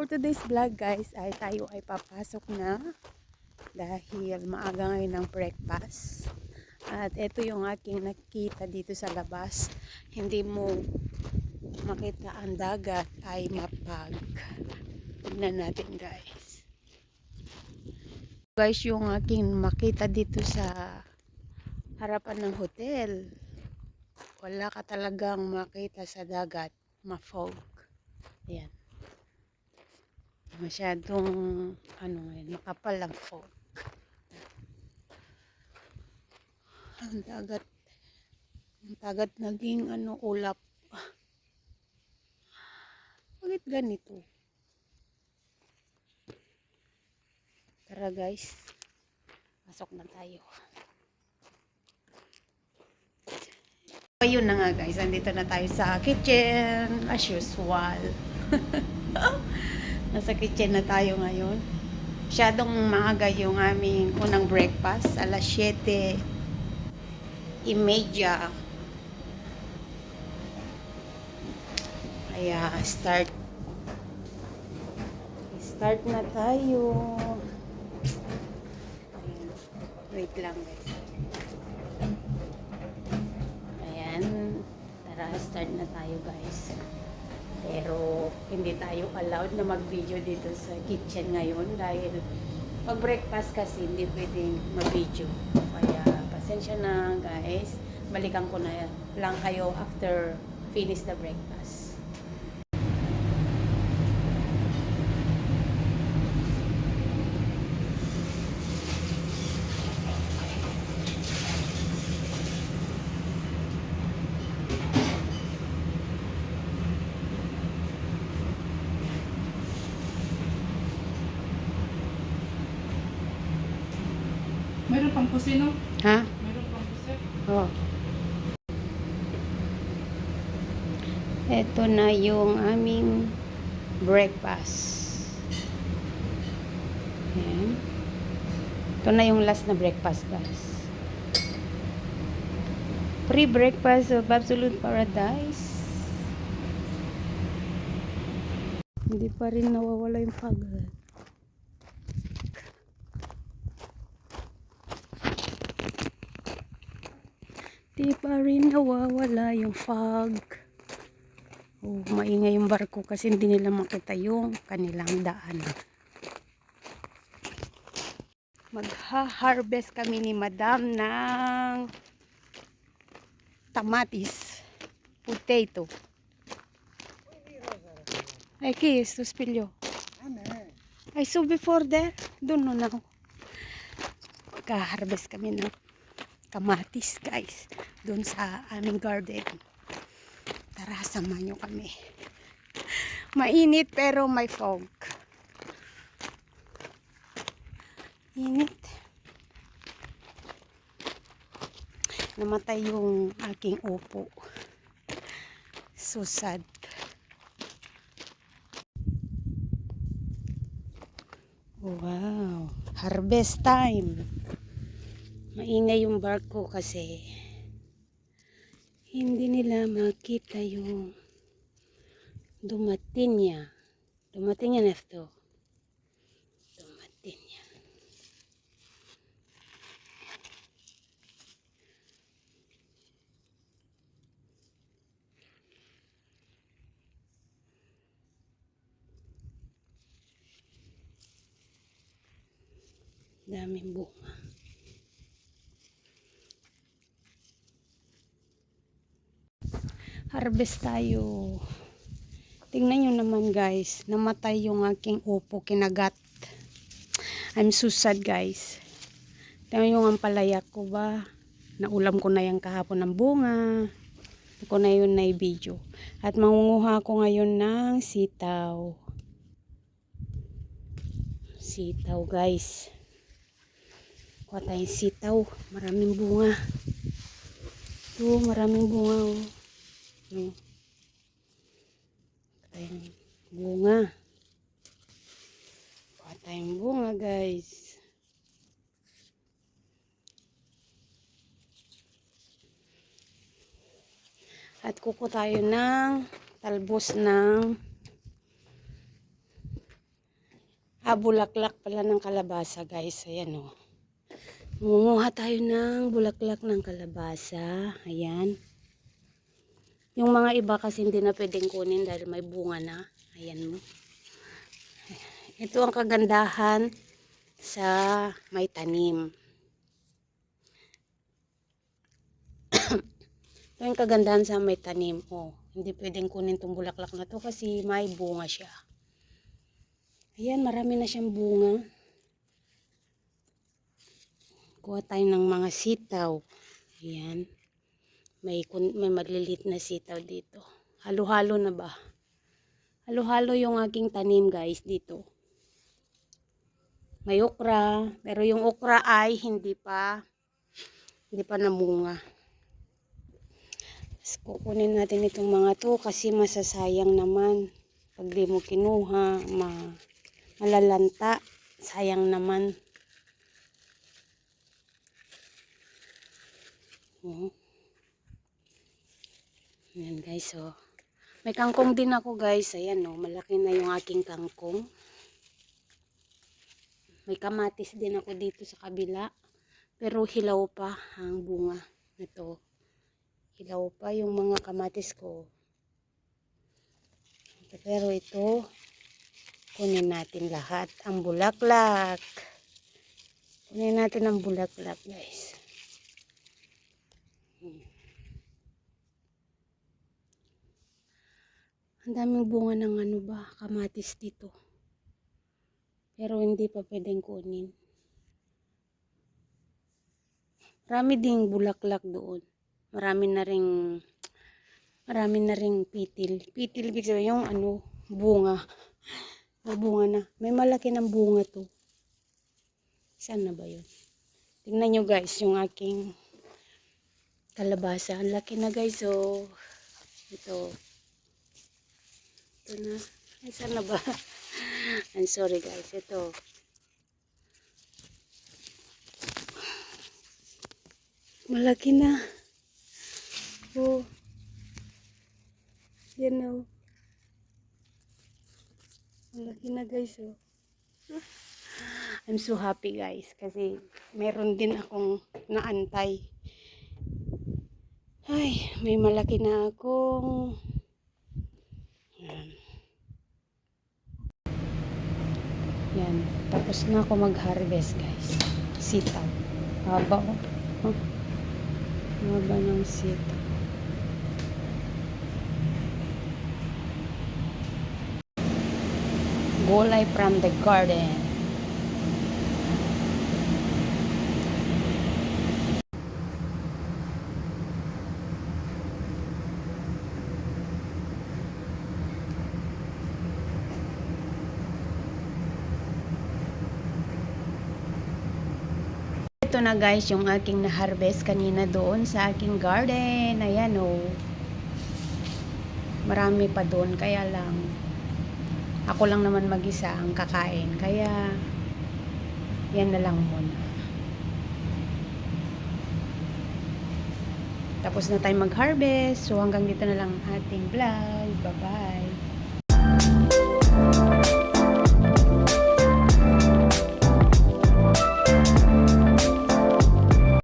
For today's vlog guys ay tayo ay papasok na dahil maaga ngayon ng breakfast. At ito yung aking nakita dito sa labas. Hindi mo makita ang dagat ay mapag. Tignan natin guys. Guys yung aking makita dito sa harapan ng hotel wala ka talagang makita sa dagat, ma-fog. Ayan. Masyadong, ano ngayon, makapal ang fog. Ang dagat, ang dagat naging, ano, ulap. Bakit ganito? Tara guys, pasok na tayo. Ayun na nga guys, andito na tayo sa kitchen as usual. Nasa kitchen na tayo ngayon. Masyadong maaga yung aming unang breakfast, alas 7 imedya. Kaya start start na tayo. Wait lang guys. Ayan. Tara, start na tayo guys. Pero hindi tayo allowed na mag-video dito sa kitchen ngayon dahil pag breakfast kasi hindi pwedeng mag-video. Kaya pasensya na guys. Balikan ko na lang kayo after finish the breakfast. Meron pang kusino? Ha? Meron pang pusi? Oh. Ito na yung aming breakfast. Ayan. Ito na yung last na breakfast, guys. Free breakfast of Absolute Paradise. Hindi pa rin nawawala yung pagod. Di pa rin nawawala yung fog. Oh, maingay yung barko kasi hindi nila makita yung kanilang daan. Magha-harvest kami ni Madam ng tamatis, potato. Ay, kiss, to spilyo. I saw before there. Doon no now. Magha-harvest kami ng kamatis guys doon sa aming garden. Tara samahan nyo kami. Mainit pero may fog. Init. Namatay yung aking upo. So sad. Wow. Harvest time maingay yung barko kasi hindi nila makita yung dumating niya. Dumating niya na ito. Dumating niya. Daming bunga. Harvest tayo. Tingnan nyo naman guys, namatay yung aking upo, kinagat. I'm so sad guys. Tingnan nyo ang palaya ko ba? Naulam ko na yung kahapon ng bunga. Ko na yun na video. At mangunguha ko ngayon ng sitaw. Sitaw guys. Kuha tayong sitaw. Maraming bunga. Ito, maraming bunga oh. No. Tayong bunga. Kuha tayong bunga, guys. At kuko tayo ng talbos ng ah, bulaklak pala ng kalabasa guys. Ayan o. Munguha tayo ng bulaklak ng kalabasa. Ayan. Yung mga iba kasi hindi na pwedeng kunin dahil may bunga na. Ayan mo. Ito ang kagandahan sa may tanim. Ito yung kagandahan sa may tanim. Oh, hindi pwedeng kunin tong bulaklak na to kasi may bunga siya. Ayan, marami na siyang bunga. Kuha tayo ng mga sitaw. Ayan. May, may maliliit na sitaw dito. Halo-halo na ba? Halo-halo yung aking tanim guys dito. May okra. Pero yung okra ay hindi pa hindi pa namunga. Tapos kukunin natin itong mga to kasi masasayang naman. Pag di mo kinuha, ma malalanta. Sayang naman. Oh. Ayan guys, oh. May kangkong din ako guys. Ayan, oh. Malaki na yung aking kangkong. May kamatis din ako dito sa kabila. Pero hilaw pa ang bunga nito. Hilaw pa yung mga kamatis ko. Pero ito, kunin natin lahat. Ang bulaklak. Kunin natin ang bulaklak guys. Ang daming bunga ng ano ba, kamatis dito. Pero hindi pa pwedeng kunin. Marami ding bulaklak doon. Marami na ring marami na ring pitil. Pitil ibig sabihin yung ano, bunga. May bunga na. May malaki ng bunga to. Saan na ba yun? Tingnan nyo guys yung aking kalabasa. Ang laki na guys. So, ito. Ito na. Ay, saan na ba? I'm sorry guys. Ito. Malaki na. Oh. Yan na. oh. Malaki na guys. Oh. I'm so happy guys. Kasi meron din akong naantay. Ay, may malaki na akong Yan. Yan. Tapos na ako mag-harvest, guys. Sitaw. Haba, oh. Huh? Haba ng sitaw. Gulay from the garden. Na guys yung aking na-harvest kanina doon sa aking garden. Ayan o. Oh. Marami pa doon kaya lang ako lang naman mag-isa ang kakain. Kaya yan na lang muna. Tapos na tayo mag-harvest. So hanggang dito na lang ating vlog. Bye-bye.